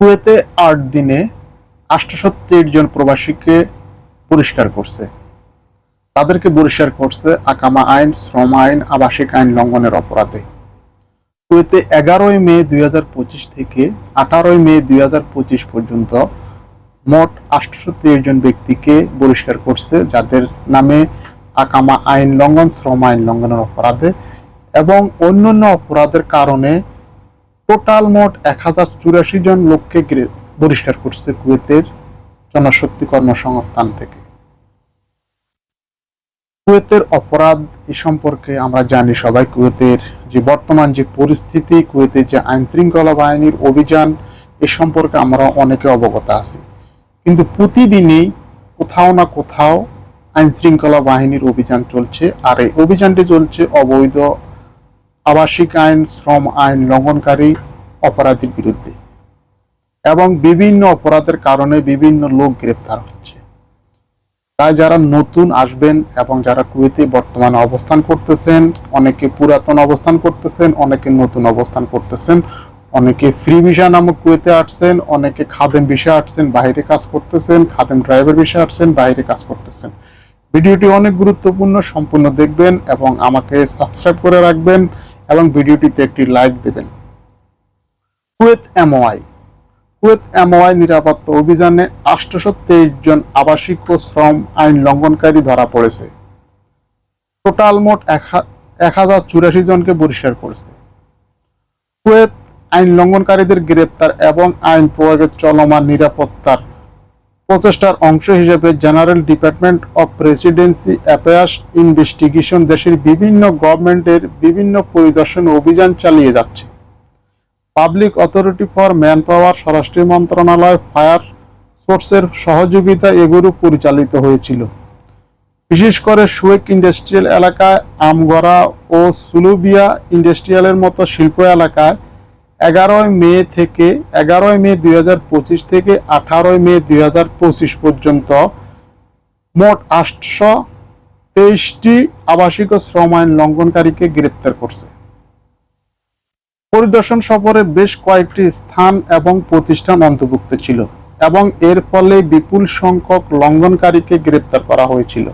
কুয়েতে আট দিনে আটশো জন প্রবাসীকে পরিষ্কার করছে। তাদেরকে বহিষ্কার করছে আকামা আইন, শ্রম আইন, আবাসিক আইন লঙ্ঘনের অপরাধে। কুয়েতে এগারোই মে দুই হাজার পঁচিশ থেকে আঠারোই মে দুই হাজার পঁচিশ পর্যন্ত মোট আটশো জন ব্যক্তিকে বহিষ্কার করছে, যাদের নামে আকামা আইন লঙ্ঘন, শ্রম আইন লঙ্ঘনের অপরাধে এবং অন্যান্য অপরাধের কারণে টোটাল মোট এক হাজার চুরাশি জন লোককে বহিষ্কার করছে কুয়েতের জনশক্তি কর্মসংস্থান থেকে। কুয়েতের অপরাধ এ সম্পর্কে আমরা জানি সবাই, কুয়েতের যে বর্তমান যে পরিস্থিতি, কুয়েতের যে আইন শৃঙ্খলা বাহিনীর অভিযান, এ সম্পর্কে আমরা অনেকে অবগত আছি। কিন্তু প্রতিদিনই কোথাও না কোথাও আইন শৃঙ্খলা বাহিনীর অভিযান চলছে, আর এই অভিযানটি চলছে অবৈধ আবাসিক আইন, শ্রম আইন লঙ্ঘনকারী অপরাধীর বিরুদ্ধে এবং বিভিন্ন অপরাধের কারণে বিভিন্ন লোক গ্রেপ্তার হচ্ছে। তাই যারা নতুন আসবেন এবং যারা কুয়েতে বর্তমানে অবস্থান করতেছেন, অনেকে পুরাতন অবস্থান করতেছেন, অনেকে নতুন অবস্থান করতেছেন, অনেকে ফ্রি ভিসা নামক কুয়েতে আসছেন, অনেকে খাদেম ভিসা আসছেন, বাইরে কাজ করতেছেন, খাদেম ড্রাইভার ভিসা আসছেন, বাইরে কাজ করতেছেন। ভিডিওটি অনেক গুরুত্বপূর্ণ, সম্পূর্ণ দেখবেন এবং আমাকে সাবস্ক্রাইব করে রাখবেন। এবং ভিডিওটিতে একটি লাইক দেবেন। Kuwait MOI. কুয়েত এমওআই নিরাপত্তা অভিযানে আটশোশো জন আবাসিক ও শ্রম আইন লঙ্ঘনকারী ধরা পড়েছে। টোটাল মোট এক হাজার চুরাশি জনকে বহিষ্কার করেছে। কুয়েত আইন লঙ্ঘনকারীদের গ্রেপ্তার এবং আইন প্রয়োগের চলমান নিরাপত্তার প্রচেষ্টার অংশ হিসেবে general department of presidency affairs investigation দেশের বিভিন্ন গভর্নমেন্টের বিভিন্ন পরিদর্শন অভিযান চালিয়ে যাচ্ছে। Public authority for manpower স্বরাষ্ট্র মন্ত্রণালয়, ফায়ার সোর্সের সহযোগিতা এগুলো পরিচালিত হয়েছিল। বিশেষ করে সুয়েক ইন্ডাস্ট্রিয়াল এলাকায়, আমগড়া ও সুলুবিয়া ইন্ডাস্ট্রিয়ালের মতো শিল্প এলাকায় এগারোই মে থেকে, এগারোই মে দুই হাজার পঁচিশ থেকে আঠারোই মে দুই পর্যন্ত মোট আটশো তেইশটি আবাসিক ও শ্রম আইন লঙ্ঘনকারীকে গ্রেপ্তার করছে। পরিদর্শন সফরে বেশ কয়েকটি স্থান এবং প্রতিষ্ঠান অন্তর্ভুক্ত ছিল এবং এর ফলে বিপুল সংখ্যক লঙ্ঘনকারীকে গ্রেপ্তার করা হয়েছিল।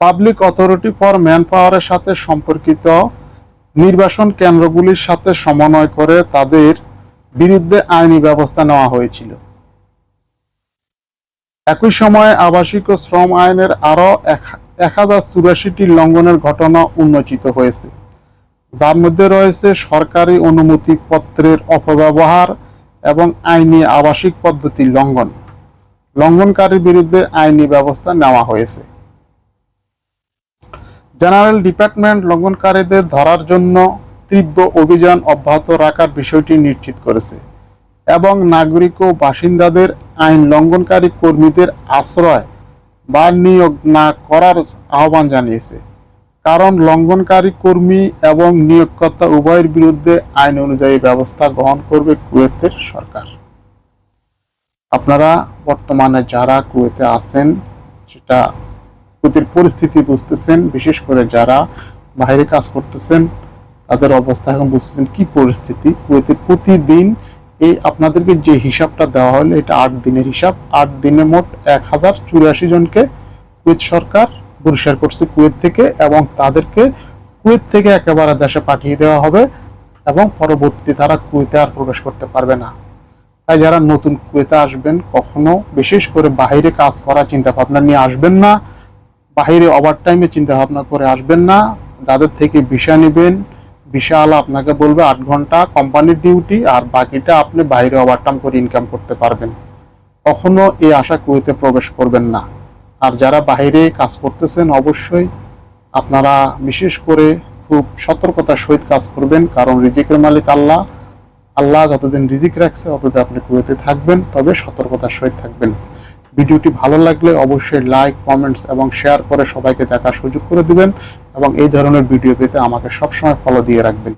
পাবলিক অথরিটি ফর ম্যান পাওয়ারের সাথে সম্পর্কিত নির্বাসন কেন্দ্রগুলির সাথে সমন্বয় করে তাদের বিরুদ্ধে আইনি ব্যবস্থা নেওয়া হয়েছিল। একই সময়ে আবাসিক ও শ্রম আইনের আরও এক হাজার চুরাশিটি লঙ্ঘনের ঘটনা উন্মোচিত হয়েছে, যার মধ্যে রয়েছে সরকারি অনুমতিপত্রের অপব্যবহার এবং আইনি আবাসিক পদ্ধতির লঙ্ঘন। লঙ্ঘনকারীর বিরুদ্ধে আইনি ব্যবস্থা নেওয়া হয়েছে। জেনারেল ডিপার্টমেন্ট লঙ্ঘনকারীদের ধরার জন্য তীব্র অভিযান অব্যাহত রাখার বিষয়টি নিশ্চিত করেছে এবং নাগরিক ও বাসিন্দাদের আইন লঙ্ঘনকারী কর্মীদের আশ্রয় বা নিয়োগ না করার আহ্বান জানিয়েছে। কারণ লঙ্ঘনকারী কর্মী এবং নিয়োগকর্তা উভয়ের বিরুদ্ধে আইন অনুযায়ী ব্যবস্থা গ্রহণ করবে কুয়েতের সরকার। আপনারা বর্তমানে যারা কুয়েতে আছেন, সেটা কুয়েতের পরিস্থিতি বুঝতেছেন, বিশেষ করে যারা বাইরে কাজ করতেছেন, তাদের অবস্থা এখন বুঝতেছেন কি পরিস্থিতি। কুয়েতে প্রতিদিন এই আপনাদেরকে যে হিসাবটা দেওয়া হলো, এটা আট দিনের হিসাব। আট দিনে মোট এক হাজার চুরাশি জনকে কুয়েত সরকার বহিষ্কার করছে কুয়েত থেকে এবং তাদেরকে কুয়েত থেকে একেবারে দেশে পাঠিয়ে দেওয়া হবে এবং পরবর্তীতে তারা কুয়েতে আর প্রবেশ করতে পারবে না। তাই যারা নতুন কুয়েতে আসবেন, কখনো বিশেষ করে বাইরে কাজ করার চিন্তা ভাবনা নিয়ে আসবেন না। বাইরে ওভার টাইমে চিন্তা ভাবনা করে আসবেন না। যাদের থেকে ভিসা নেবেন আলা আপনাকে বলবে আট ঘণ্টা কোম্পানির ডিউটি আর বাকিটা আপনি বাইরে ওভারটাইম করে ইনকাম করতে পারবেন। কখনো এই আশা কুয়েতে প্রবেশ করবেন না। আর যারা বাইরে কাজ করতেছেন, অবশ্যই আপনারা বিশেষ করে খুব সতর্কতার সহিত কাজ করবেন, কারণ রিজিকের মালিক আল্লাহ। আল্লাহ যতদিন রিজিক রাখছে ততদিন আপনি কুয়েতে থাকবেন, তবে সতর্কতার সহিত থাকবেন। ভিডিওটি ভালো লাগলে অবশ্যই লাইক, কমেন্টস এবং শেয়ার করে সবাইকে দেখার সুযোগ করে দিবেন এবং এই ধরনের ভিডিও পেতে আমাকে সবসময় ফলো দিয়ে রাখবেন।